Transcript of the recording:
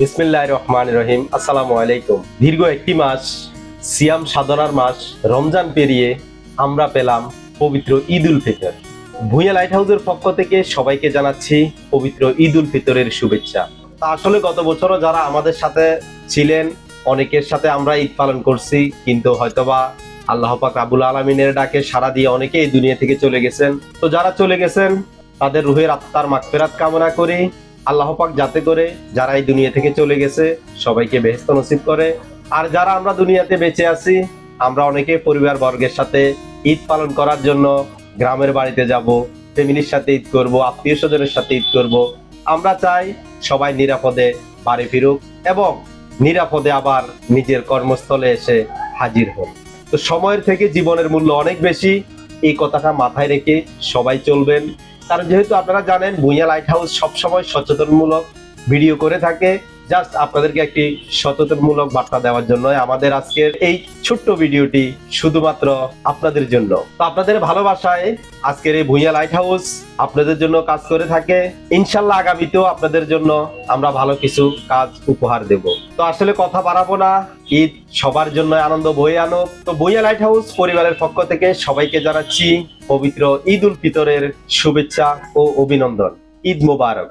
বিসমিল্লাহ রহমান রহিম আসসালামু আলাইকুম। দীর্ঘ একটি মাস সিয়াম সাধনার মাস, রমজান পেরিয়ে আমরা পেলাম পবিত্র ঈদ ফিতর। ভুঁইয়া লাইট হাউসের পক্ষ থেকে সবাইকে জানাচ্ছি পবিত্র ঈদ উল ফিতরের শুভেচ্ছা। তা আসলে গত বছরও যারা আমাদের সাথে ছিলেন, অনেকের সাথে আমরা ঈদ পালন করছি, কিন্তু হয়তোবা আল্লাহ পাক রাবুল আলমিনের ডাকে সারা দিয়ে অনেকে এই দুনিয়া থেকে চলে গেছেন। তো যারা চলে গেছেন, তাদের রুহের আত্মার মাগফিরাত কামনা করি। আল্লাহ পাক যাতে করে যারা এই দুনিয়া থেকে চলে গেছে, সবাইকে বেহেস্ত নসিব করে। আর যারা আমরা দুনিয়াতে বেঁচে আছি, আমরা অনেকে পরিবার বর্গের সাথে ঈদ পালন করার জন্য গ্রামের বাড়িতে যাব, ফ্যামিলির সাথে ঈদ করব, আত্মীয় স্বজনের সাথে ঈদ করব। আমরা চাই সবাই নিরাপদে বাড়ি ফিরুক এবং নিরাপদে আবার নিজের কর্মস্থলে এসে হাজির হোক। তো সময়ের থেকে জীবনের মূল্য অনেক বেশি এই কথাটা মাথায় রেখে সবাই চলবেন। কারণ যেহেতু আপনারা জানেন, ভুঁইয়া লাইট হাউস সবসময় সচেতনমূলক ভিডিও করে থাকে। জাস্ট আপনাদেরকে একটি সচেতনমূলক বার্তা দেওয়ার জন্য আমাদের আজকের এই ছোট্ট ভিডিওটি শুধুমাত্র আপনাদের জন্য। তো আপনাদের ভালোবাসায় আজকের এই ভুঁইয়া লাইট হাউস আপনাদের জন্য কাজ করে থাকে। ইনশাল্লাহ আগামীতেও আপনাদের জন্য আমরা ভালো কিছু কাজ উপহার দেব। তো আসলে কথা বাড়াবো না, ঈদ সবার জন্য আনন্দ বয়ে আনো তো বইয়া লাইট হাউস পরিবারের পক্ষ থেকে সবাইকে জানাচ্ছি পবিত্র ঈদ উল ফিতরের শুভেচ্ছা ও অভিনন্দন। ঈদ মোবারক।